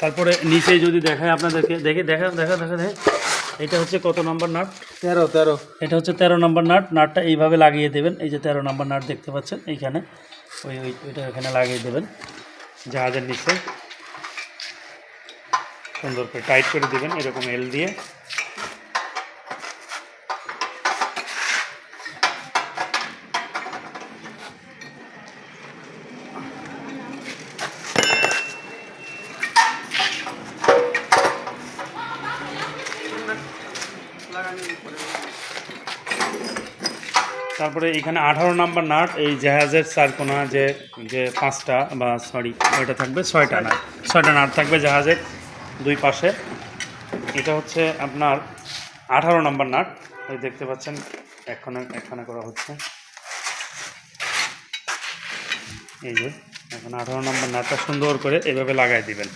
তারপরে নিচে যদি দেখায় আপনাদেরকে দেখে দেখা দেখা দেখা দেখে। এটা হচ্ছে কত নম্বর নাট? তেরো তেরো। এটা হচ্ছে তেরো নম্বর নাট। নাটটা এইভাবে লাগিয়ে দেবেন। এই যে তেরো নম্বর নাট দেখতে পাচ্ছেন এইখানে। ওই ওই ওইটা এখানে লাগিয়ে দেবেন। জাহাজের নিচে। সুন্দর করে টাইট করে দেবেন এরকম এল দিয়ে। তারপরে এখানে আঠারো নাম্বার নাট, এই জাহাজের চারকোনা যে যে পাঁচটা বা সরি ওইটা থাকবে, ছয়টা নাট। ছয়টা নাট থাকবে জাহাজের দুই পাশে। এটা হচ্ছে আপনার আঠারো নাম্বার নাট। ওই দেখতে পাচ্ছেন, এখানে এখানে করা হচ্ছে। এই যে, এখন আঠারো নম্বর নাটটা সুন্দর করে এভাবে লাগাই দিবেন।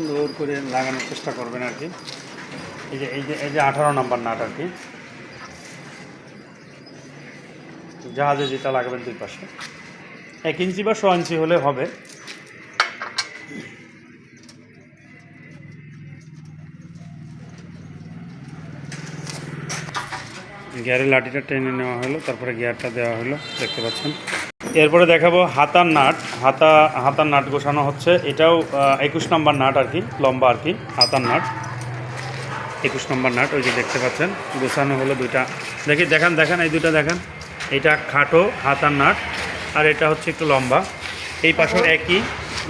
সুন্দর করে লাগানোর চেষ্টা করবেন আর কি। এই যে এই যে এই যে আঠারো নম্বর নাট আর কি। জাহাজে যেটা লাগাবেন দুই পাশে। এক ইঞ্চি বা ছ ইঞ্চি হলে হবে। গিয়ারের লাঠিটা টেনে নেওয়া হলো, তারপরে গিয়ারটা দেওয়া হলো, দেখতে পাচ্ছেন। এরপরে দেখাবো হাতার নাট। হাতা, হাতার নাট গোছানো হচ্ছে। এটাও একুশ নম্বর নাট আর কি, লম্বা আর কি, হাতার নাট। একুশ নম্বর নাট, ওই যে দেখতে পাচ্ছেন, গোছানো হলো দুইটা। দেখি, দেখান দেখান, এই দুইটা দেখান। এটা খাটো হাতার নাট, আর এটা হচ্ছে একটু লম্বা। এই পাশেও একই,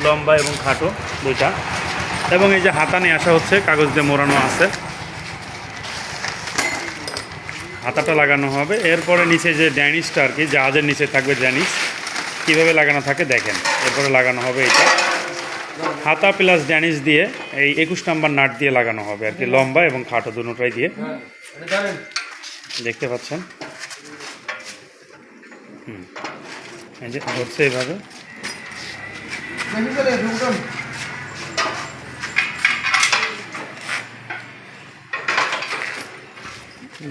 লম্বা এবং খাটো দুইটা। এবং এই যে হাতা নিয়ে আসা হচ্ছে, কাগজ দিয়ে মোড়ানো আছে। হাতাটা লাগানো হবে। এরপরে নিচে যে ড্যানিসটা আর কি, জাহাজের নিচে থাকবে ড্যানিস কীভাবে লাগানো থাকে দেখেন। এরপরে লাগানো হবে এটা। হাতা প্লাস ড্যানিস দিয়ে এই একুশ নাম্বার নাট দিয়ে লাগানো হবে আর কি, লম্বা এবং খাটো দুটোটাই দিয়ে। দেখতে পাচ্ছেন? হুম। এই যে হচ্ছে এইভাবে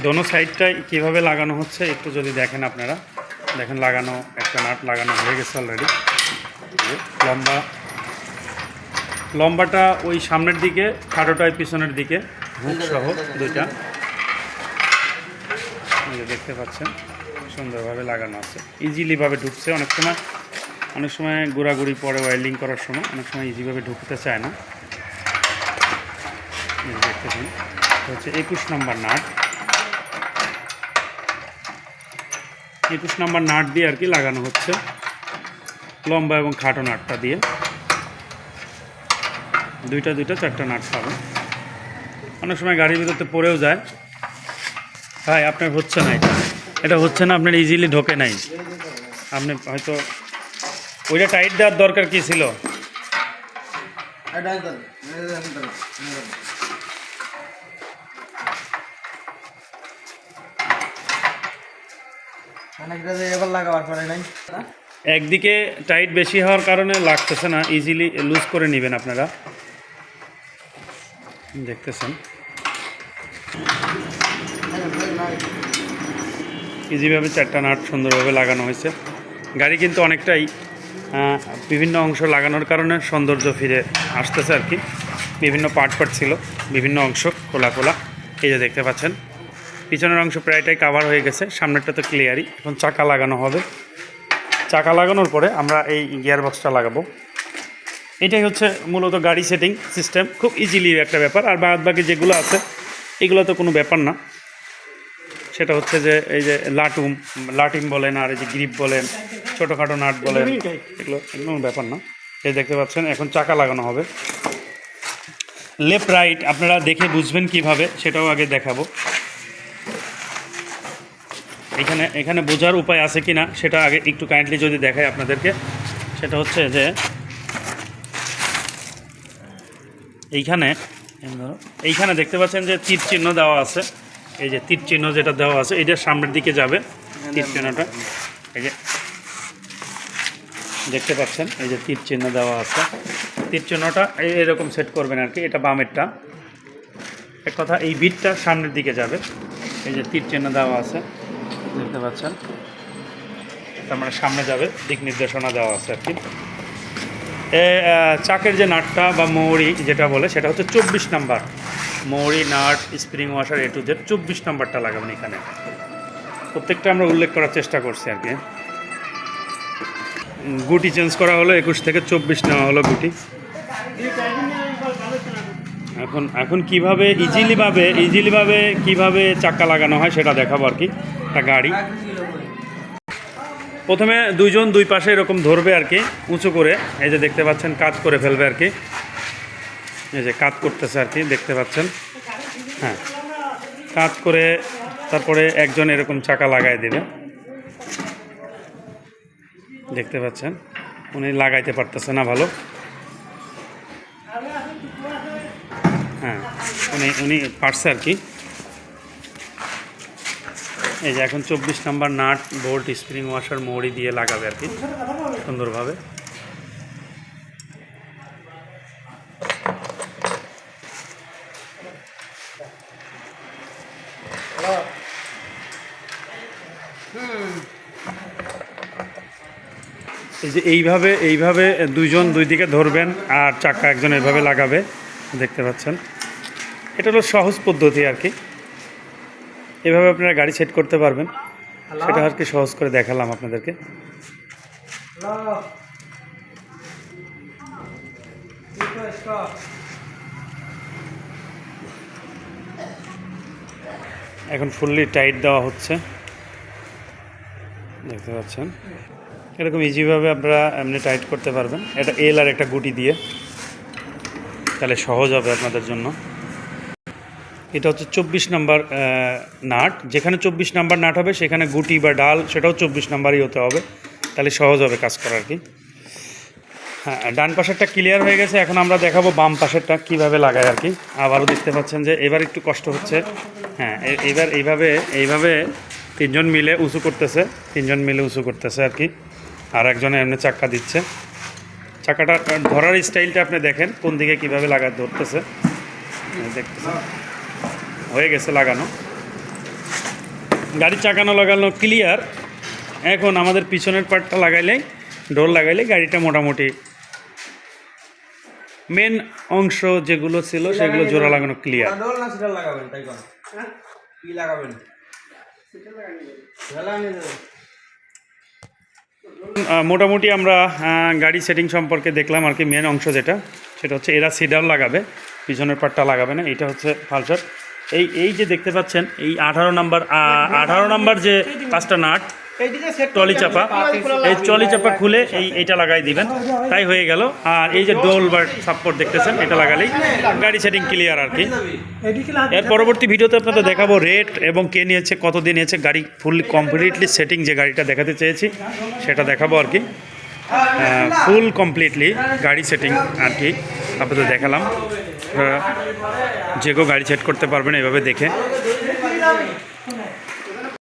দোনো সাইডটাই কীভাবে লাগানো হচ্ছে একটু যদি দেখেন আপনারা। দেখেন লাগানো, একটা নাট লাগানো হয়ে গেছে অলরেডি লম্বা, লম্বাটা ওই সামনের দিকে খাটোটায় পিছনের দিকে, হুক সহ দুইটা। দেখতে পাচ্ছেন, সুন্দরভাবে লাগানো আছে। ইজিলিভাবে ঢুকছে। অনেক সময় অনেক সময় ঘোরাঘুরি পরে ওয়েল্ডিং করার সময় অনেক সময় ইজিভাবে ঢুকতে চায় না। দেখতেছেন হচ্ছে একুশ নম্বর নাট। একুশ নম্বর নাট দিয়ে আর কি লাগানো হচ্ছে। লম্বা এবং খাটো নাটটা দিয়ে। দুইটা দুইটা, চারটা নাট পাবেন অনেক সময় গাড়ির ভিতরতে পড়েও যায়। ভাই, আপনার হচ্ছে না এটা। এটা হচ্ছে না, আপনার ইজিলি ঢোকে নাই। আপনি হয়তো ওইটা টাইট দেওয়ার দরকার কি ছিল? একদিকে টাইট বেশি হওয়ার কারণে লাগতেছে না ইজিলি লুজ করে নেবেন আপনারা। দেখতেছেন। ইজিভাবে চারটা নাট সুন্দরভাবে লাগানো হয়েছে। গাড়ি কিন্তু অনেকটাই বিভিন্ন অংশ লাগানোর কারণে সৌন্দর্য ফিরে আসতেছে আর কি। বিভিন্ন পার্ট পার্ট ছিল, বিভিন্ন অংশ খোলা খোলা। এই যে দেখতে পাচ্ছেন। পিছনের অংশ প্রায়টাই কাভার হয়ে গেছে, সামনেরটা তো ক্লিয়ারই এখন চাকা লাগানো হবে। চাকা লাগানোর পরে আমরা এই গিয়ার বক্সটা লাগাবো। এটাই হচ্ছে মূলত গাড়ি সেটিং সিস্টেম খুব ইজিলি একটা ব্যাপার। আর বাদ বাকি যেগুলো আছে, এগুলো তো কোনো ব্যাপার না। সেটা হচ্ছে যে, এই যে লাটুম, লাটিম বলেন, আর এই যে গ্রিপ বলেন, ছোটোখাটো নাট বলেন, এগুলো এগুলো ব্যাপার না। এই দেখতে পাচ্ছেন, এখন চাকা লাগানো হবে। লেফট রাইট আপনারা দেখে বুঝবেন কীভাবে, সেটাও আগে দেখাবো। এখানে এখানে বোঝার উপায় আছে কি না সেটা আগে একটু কাইন্ডলি যদি দেখাই আপনাদেরকে, সেটা হচ্ছে যে, এইখানে এইখানে দেখতে পাচ্ছেন যে তীর চিহ্ন দেওয়া আছে, এই যে তীর চিহ্ন যেটা দেওয়া আছে এটা সামনের দিকে যাবে তীর চিহ্নটা, এই যে, দেখতে পাচ্ছেন, এই যে তীর চিহ্ন দেওয়া আছে, তীর চিহ্নটা এরকম সেট করবেন আর কি, এটা বামেরটা, এক কথা এই বিটটা সামনের দিকে যাবে, এই যে তীর চিহ্ন দেওয়া আছে দেখতে পাচ্ছেন। তার মানে সামনে যাবে, দিক নির্দেশনা দেওয়া আছে আর কি। চাকের যে নাটটা বা মৌরি যেটা বলে, সেটা হচ্ছে চব্বিশ নাম্বার। মৌরি, nut, spring washer A to Z চব্বিশ নাম্বারটা লাগাবেন এখানে। প্রত্যেকটা আমরা উল্লেখ করার চেষ্টা করছি আর কি। গুটি চেঞ্জ করা হলো, একুশ থেকে চব্বিশ নেওয়া হলো গুটি। এখন এখন কীভাবে ইজিলিভাবে ইজিলিভাবে ইজিলি ভাবে কীভাবে চাক্কা লাগানো হয় সেটা দেখাবো আর কি। একটা গাড়ি। প্রথমে দুইজন দুই পাশে এরকম ধরবে আর কি, উঁচু করে। এই যে দেখতে পাচ্ছেন কাজ করে ফেলবে আর কি। এই যে কাজ করতেছে আর কি, দেখতে পাচ্ছেন। হ্যাঁ কাজ করে তারপরে একজন এরকম চাকা লাগাই দেবে। দেখতে পাচ্ছেন, উনি লাগাইতে পারতেছে না ভালো। হ্যাঁ উনি উনি পারছে আর কি। এই যে এখন চব্বিশ number nut, bolt, spring washer মৌরি দিয়ে লাগাবে আর কি, সুন্দরভাবে। এই যে এইভাবে এইভাবে দুইজন দুই দিকে ধরবেন আর চাকা একজন এইভাবে লাগাবে, দেখতে পাচ্ছেন। এটা হলো সহজ পদ্ধতি আর কি। এভাবে আপনারা গাড়ি সেট করতে পারবেন। সেটা আর কি সহজ করে দেখালাম আপনাদেরকে। এখন ফুললি টাইট দেওয়া হচ্ছে। দেখতে পাচ্ছেন? এরকম ইজিভাবে আপনারা এমনি টাইট করতে পারবেন। এটা এল আর একটা গুটি দিয়ে। তাহলে সহজ হবে আপনাদের জন্য। এটা হচ্ছে চব্বিশ নাম্বার নাট। যেখানে চব্বিশ নাম্বার নাট হবে, সেখানে গুটি বা ডাল, সেটাও চব্বিশ নাম্বারই হতে হবে। তাহলে সহজ হবে কাজ করার কি? হ্যাঁ ডান পাশেরটা ক্লিয়ার হয়ে গেছে। এখন আমরা দেখাবো বাম পাশেরটা কীভাবে লাগায় আর কি। আবারও দেখতে পাচ্ছেন যে এবার একটু কষ্ট হচ্ছে। হ্যাঁ এবার এইভাবে এইভাবে তিনজন মিলে উঁচু করতেছে। তিনজন মিলে উঁচু করতেছে আর কি। আর একজনে এমনি চাক্কা দিচ্ছে। চাকাটা ধরার স্টাইলটা আপনি দেখেন, কোন দিকে কীভাবে লাগা ধরতেছে। এই দেখতেছেন। হয়ে গেছে লাগানো। গাড়ির চাকানো লাগানো ক্লিয়ার এখন আমাদের পিছনের পার্টটা লাগাইলেই ডোর লাগাইলে গাড়িটা মোটামুটি মেন অংশ যেগুলো ছিল সেগুলো জোড়া লাগানো ক্লিয়ার লাগাবেন তাই কি লাগাবেন? মোটামুটি আমরা গাড়ি সেটিং সম্পর্কে দেখলাম আর কি মেন অংশ যেটা সেটা হচ্ছে এরা সিডার লাগাবে পিছনের পার্টটা লাগাবে না এটা হচ্ছে ফালসার এই এই যে দেখতে পাচ্ছেন, এই আঠারো নাম্বার আঠারো নাম্বার যে পাঁচটা নাট টলি চাপা, এই টলি চাপা খুলে এই এইটা লাগাই দিবেন। তাই হয়ে গেল। আর এই যে ডোল বা সাপোর্ট দেখতেছেন, এটা লাগালেই গাড়ি সেটিং ক্লিয়ার আর কি। এর পরবর্তী ভিডিওতে আপনাদের দেখাবো রেট এবং কে নিয়েছে, কত দিন নিয়েছে, গাড়ি ফুল কমপ্লিটলি সেটিং যে গাড়িটা দেখাতে চেয়েছি, সেটা দেখাবো আর কি। ফুল কমপ্লিটলি গাড়ি সেটিং আর কি, আপনাদের দেখালাম। যে কেউ গাড়ি সেট করতে পারবেন এভাবে দেখে।